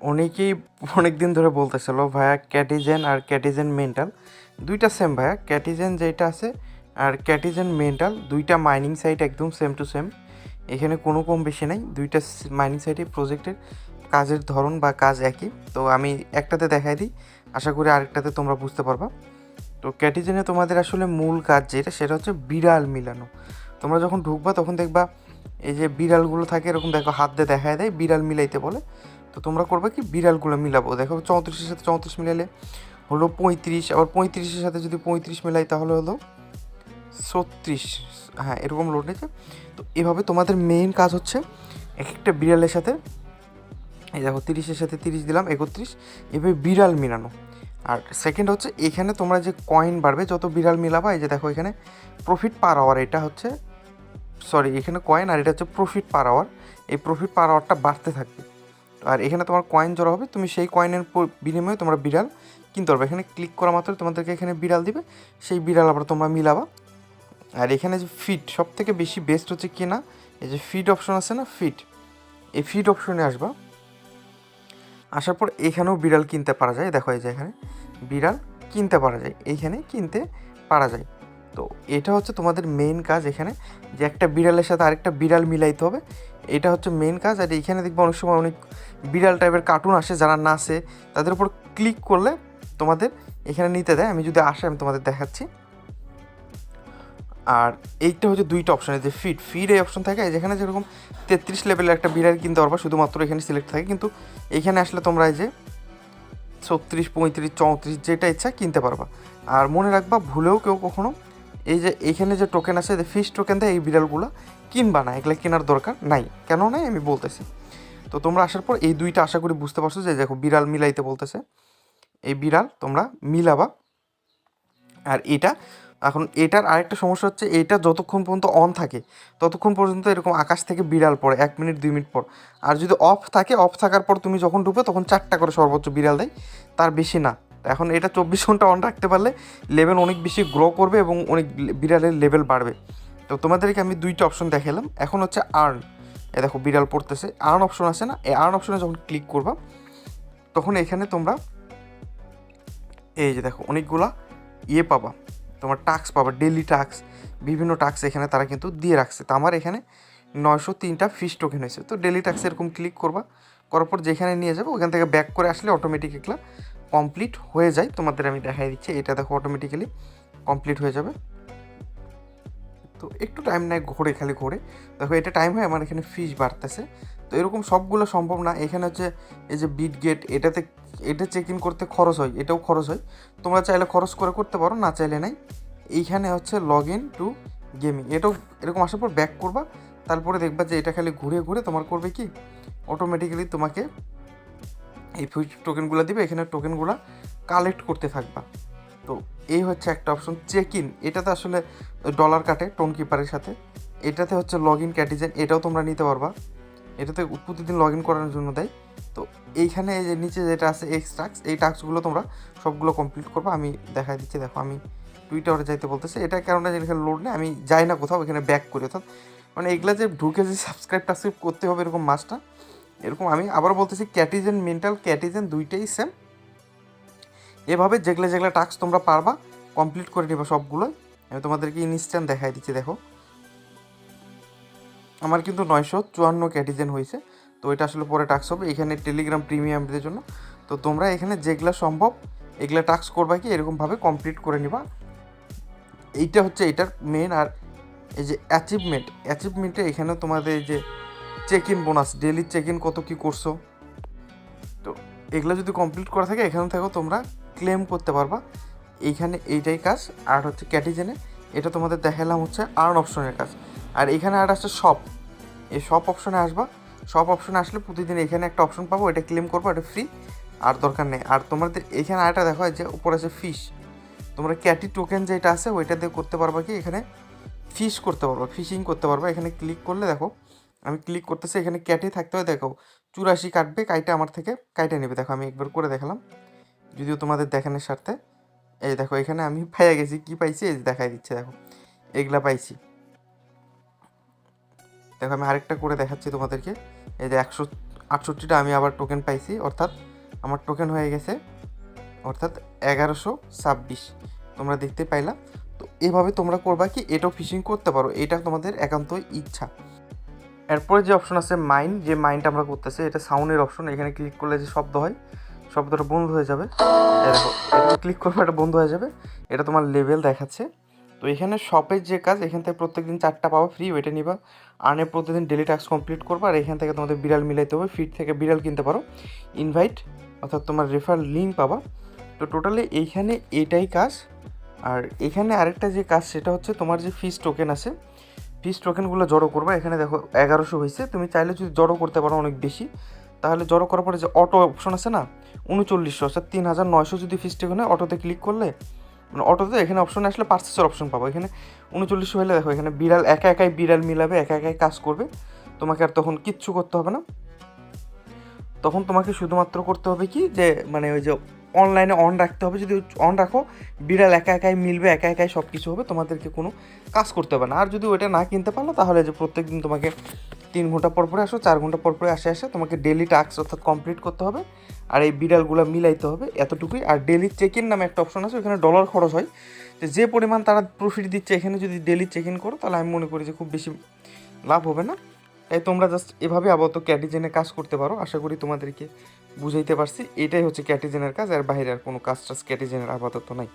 অনেকেই অনেক দিন ধরে বলতেছিল, ভাইয়া, ক্যাটিজেন আর ক্যাটিজেন মেন্টাল, দুইটা সেম ভাইয়া। ক্যাটিজেন যেটা আছে আর ক্যাটিজেন মেন্টাল, দুইটা মাইনিং সাইট একদম সেম টু সেম এখানে কোনো কম বেশি নাই, দুইটা মাইনিং সাইটে প্রজেক্টের কাজের ধরন বা কাজ একই। তো আমি একটাতে দেখাই দিই, আশা করি আরেকটাতে তোমরা বুঝতে পারবা। তো ক্যাটিজেনে তোমাদের আসলে মূল কাজ যেটা, সেটা হচ্ছে বিড়াল মিলানো। তোমরা যখন ঢুকবা, তখন দেখবা এই যে বিড়ালগুলো থাকে, এরকম দেখো, হাত দিয়ে দেখায় দেয়, বিড়াল মিলাইতে বলে। তো তোমরা করবে কি? বিড়ালগুলো মিলাবো। দেখো, চৌত্রিশের সাথে চৌত্রিশ মিলালে হলো পঁয়ত্রিশ, আবার পঁয়ত্রিশের সাথে যদি পঁয়ত্রিশ মিলাই তাহলে হলো ছত্রিশ। হ্যাঁ এরকম লোড নিয়েছে তো এভাবে তোমাদের মেইন কাজ হচ্ছে এক একটা বিড়ালের সাথে, এই দেখো তিরিশের সাথে তিরিশ দিলাম, একত্রিশ, এভাবে বিড়াল মিলানো। আর সেকেন্ড হচ্ছে এখানে তোমরা যে কয়েন বাড়বে, যত বিড়াল মিলাবা, এই যে দেখো এখানে প্রফিট পার আওয়ার এটা হচ্ছে সরি এখানে কয়েন আর এটা হচ্ছে প্রফিট পার আওয়ার এই প্রফিট পার আওয়ারটা বাড়তে থাকবে। আর এখানে তোমার কয়েন জড়ো হবে, তুমি সেই কয়েনের বিনিময়ে তোমরা বিড়াল কিনতে পারবে। এখানে ক্লিক করা মাত্র তোমাদেরকে এখানে বিড়াল দিবে, সেই বিড়াল আবার তোমরা মিলাবা। আর এখানে যে ফিট সব থেকে বেশি বেস্ট হচ্ছে কি না, এই যে ফিট অপশন আছে না ফিট এই ফিট অপশনে আসবা। আসার পর এখানেও বিড়াল কিনতে পারা যায়, দেখো এই যে এখানে, বিড়াল কিনতে পারা যায়, এইখানে কিনতে পারা যায়। তো এটা হচ্ছে তোমাদের মেইন কাজ এখানে, যে একটা বিড়ালের সাথে আরেকটা বিড়াল মিলাইতে হবে এটা হচ্ছে মেন কাজ, আর এখানে দেখব অনেক সময় অনেক বিড়াল টাইপের কার্টুন আসে যারা নাচে, তাদের উপর ক্লিক করলে তোমাদের এখানে নিতে দেয়। আমি যদি আসে, আমি তোমাদের দেখাচ্ছি। আর এইটা হচ্ছে দুইটা অপশন যে ফিড ফিড এই অপশন থাকে যেখানে যেরকম তেত্রিশ লেভেলের একটা বিড়াল কিনতে পারবা, শুধুমাত্র এখানে সিলেক্ট থাকে। কিন্তু এখানে আসলে তোমরা এই যে ছত্রিশ, পঁয়ত্রিশ, চৌত্রিশ যেটা ইচ্ছা কিনতে পারবা। আর মনে রাখবা, ভুলেও কেউ কখনো এই যে এখানে যে টোকেন আছে যে টোকেন দেয়, এই বিড়ালগুলো কিনবা না এগুলো কেনার দরকার নাই। কেন নাই? আমি বলতেছি। তো তোমরা আসার পর এই দুইটা আশা করি বুঝতে পারছ যে, দেখো বিড়াল মিলাইতে বলতেছে। এই বিড়াল তোমরা মিলাবা। আর এটা, এখন এটার আরেকটা সমস্যা হচ্ছে, এটা যতক্ষণ পর্যন্ত অন থাকে, ততক্ষণ পর্যন্ত এরকম আকাশ থেকে বিড়াল পড়ে, এক মিনিট, দুই মিনিট পর। আর যদি অফ থাকে অফ থাকার পর তুমি যখন ঢুকবে, তখন চারটা করে সর্বোচ্চ বিড়াল দেয়। তার বেশি না। এখন এটা চব্বিশ ঘণ্টা অন রাখতে পারলে লেভেল অনেক বেশি গ্রো করবে এবং অনেক বিড়ালের লেভেল বাড়বে। তো তোমাদেরকে আমি দুইটা অপশন দেখালাম এখন হচ্ছে আর্ন এ দেখো, বিড়াল পড়তেছে। আর্ন অপশন আছে না? এই আর্ন অপশনে যখন ক্লিক করবা, তখন এখানে তোমরা এই যে দেখো, অনেকগুলা ইয়ে পাবা। তোমার টাস্ক পাবা ডেলি টাস্ক বিভিন্ন টাস্ক এখানে তারা কিন্তু দিয়ে রাখছে। তো আমার এখানে নয়শো তিনটা ফিস টোকেন হয়েছে। তো ডেলি টাস্ক এরকম ক্লিক করবা, করার পর যেখানে নিয়ে যাব, ওখান থেকে ব্যাক করে আসলে অটোমেটিক এগুলা কমপ্লিট হয়ে যায়। তোমাদের আমি দেখাই দিচ্ছি। এটা দেখো অটোমেটিক্যালি কমপ্লিট হয়ে যাবে। তো একটু টাইম নেয় ঘোরে, খালি ঘোরে। দেখো, এটা টাইম হয় আমার এখানে ফিস বাড়তেছে। তো এরকম সবগুলো সম্ভব না। এখানে হচ্ছে এই যে বিট গেট এটাতে, এটা চেক ইন করতে খরচ হয়, এটাও খরচ হয়। তোমরা চাইলে খরচ করে করতে পারো, না চাইলে নাই। এইখানে হচ্ছে লগ ইন টু গেমিং এটাও এরকম আসার পর ব্যাক করবা। তারপরে দেখবা যে এটা খালি ঘুরে ঘুরে তোমার করবে কি? অটোমেটিক্যালি তোমাকে এই টোকেনগুলো দিবে, এখানে টোকেনগুলো কালেক্ট করতে থাকবা। তো এই হচ্ছে একটা অপশন চেক ইন এটাতে আসলে ডলার কাটে টোন কিপারের সাথে। এটাতে হচ্ছে লগ ইন ক্যাটিজেন এটাও তোমরা নিতে পারবা। এটাতে প্রতিদিন লগ ইন করার জন্য দেয়। তো এইখানে যে নিচে যেটা আছে এক্স টাক্স এই টাস্কগুলো তোমরা সবগুলো কমপ্লিট করবা। আমি দেখাই দিচ্ছি, দেখো আমি টুইটারে যাইতে বলতেছে। এটা কারণে এখানে লোড নেই, আমি যাই না কোথাও, এখানে ব্যাক করি, অর্থাৎ মানে এগুলা যে ঢুকে যে সাবস্ক্রাইব টাস্ক্রাইব করতে হবে এরকম মাসটা এরকম আমি আবার বলতেছি ক্যাটিজেন মেন্টাল ক্যাটিজেন দুইটাই সেম এভাবে যেগুলো যেগুলো টাস্ক তোমরা পারবা কমপ্লিট করে নেবা সবগুলোই। আমি তোমাদেরকে ইনস্ট্যান্ট দেখাই দিচ্ছি, দেখো। আমার কিন্তু নয়শো চুয়ান্ন ক্যাটিজেন হয়েছে, তো এটা আসলে পরে টাস্ক হবে। এখানে টেলিগ্রাম প্রিমিয়ামদের জন্য। তো তোমরা এখানে যেগুলো সম্ভব, এগুলো টাস্ক করবা কি, এরকমভাবে কমপ্লিট করে নিবা। এইটা হচ্ছে এটার মেন আর এই যে অ্যাচিভমেন্ট অ্যাচিভমেন্টে এখানে তোমাদের এই যে check in bonus daily check in কত কী করছ। তো এগুলো যদি কমপ্লিট করা থাকে এখানে থাকো তোমরা। ক্লেম করতে পারবা। এইখানে এইটাই কাজ। আর হচ্ছে ক্যাটিজেনে এটা তোমাদের দেখালাম হচ্ছে আর্ন অপশনের কাজ। আর এখানে আর আসছে শপ এই শপ অপশনে আসবা। শপ অপশনে আসলে প্রতিদিন এখানে একটা অপশন পাবো। এটা ক্লেম করব, এটা ফ্রি আর দরকার নেই। আর তোমাদের এখানে আরেকটা দেখো যে উপরে আছে ফিশ তোমরা ক্যাটি টোকেন যেটা আছে, ওইটা দিয়ে করতে পারবা কি? এখানে ফিশ করতে পারবা ফিশিং করতে পারবা। এখানে ক্লিক করলে দেখো, আমি ক্লিক করতেছি, এখানে ক্যাটে থাকতে হয় দেখো, চুরাশি কাটবে, কাইটা আমার থেকে কাইটা নেবে। দেখো, আমি একবার করে দেখালাম। যদিও তোমাদের দেখানোর স্বার্থে এই দেখো, এখানে আমি পাইয়া গেছি, কি পাইছি? এই দেখাই দিচ্ছে, দেখো, এগুলা পাইছি। দেখো, আমি আরেকটা করে দেখাচ্ছি তোমাদেরকে। এই যে একশো আটষট্টিটা আমি আবার টোকেন পাইছি, অর্থাৎ আমার টোকেন হয়ে গেছে, অর্থাৎ এগারোশো ছাব্বিশ। তোমরা দেখতে পাইলা? তো এভাবে তোমরা করবা কি? এটাও ফিশিং করতে পারো, এটা তোমাদের একান্তই ইচ্ছা। এরপরে যে অপশন আছে মাইন যে মাইনটা আমরা করতেছি, এটা সাউন্ডের অপশন এখানে ক্লিক করলে যে শব্দ হয় শব্দটা বন্ধ হয়ে যাবে। দেখো এটা ক্লিক করবে, এটা বন্ধ হয়ে যাবে। এটা তোমার লেভেল দেখাচ্ছে। তো এখানে শপের যে কাজ, এখান থেকে প্রত্যেকদিন চারটা পাওয়া ফ্রি ওইটা নিবা। আর্নে প্রতিদিন ডেলি টাস্ক কমপ্লিট করবা, আর এখান থেকে তোমাদের বিড়াল মিলাইতে হবে। ফিট থেকে বিড়াল কিনতে পারো। ইনভাইট অর্থাৎ তোমার রেফার লিঙ্ক পাবা। তো টোটালি এইখানে এটাই কাজ। আর এখানে আরেকটা যে কাজ, সেটা হচ্ছে তোমার যে ফিস টোকেন আছে ফিস টোকেনগুলো জড়ো করবা। এখানে দেখো, এগারোশো হয়েছে। তুমি চাইলে যদি জড়ো করতে পারো অনেক বেশি। তাহলে জড়ো করার পরে যে অটো অপশন আছে না উনচল্লিশশো, অর্থাৎ তিন হাজার নয়শো যদি টোকেন হয়, অটোতে ক্লিক করলে মানে অটোতে এখানে অপশন আসলে পার্সেসের অপশন পাবো। এখানে উনচল্লিশশো হলে দেখো, এখানে বিড়াল, একা একাই বিড়াল মিলাবে, একা একাই কাজ করবে। তোমাকে আর তখন কিচ্ছু করতে হবে না। তখন তোমাকে শুধুমাত্র করতে হবে কি, যে মানে ওই যে অনলাইনে অন রাখতে হবে। যদি অন রাখো, বিড়াল একা একাই মিলবে, একা একাই সব কিছু হবে, তোমাদেরকে কোনো কাজ করতে হবে না। আর যদি ওইটা না কিনতে পারল, তাহলে যে প্রত্যেক দিন তোমাকে তিন ঘণ্টা পর পরে আসো, চার ঘণ্টা পর পরে আসে আসে তোমাকে ডেলি টাস্ক অর্থাৎ কমপ্লিট করতে হবে আর এই বিড়ালগুলো মিলাইতে হবে এতটুকুই। আর ডেলি চেক ইন নামে একটা অপশন আছে ওখানে ডলার খরচ হয়। তো যে পরিমাণ তারা প্রফিট দিচ্ছে, এখানে যদি ডেলি চেক ইন করো, তাহলে আমি মনে করি যে খুব বেশি লাভ হবে না। তাই তোমরা জাস্ট এভাবে আপাতত ক্যাটিজেনে কাজ করতে পারো, আশা করি তোমাদেরকে বুঝাইতে পারছি। এটাই হচ্ছে ক্যাটিজেনের কাজ আর বাইরে আর কোনো কাজ টাজ ক্যাটিজেনের আপাতত নাই।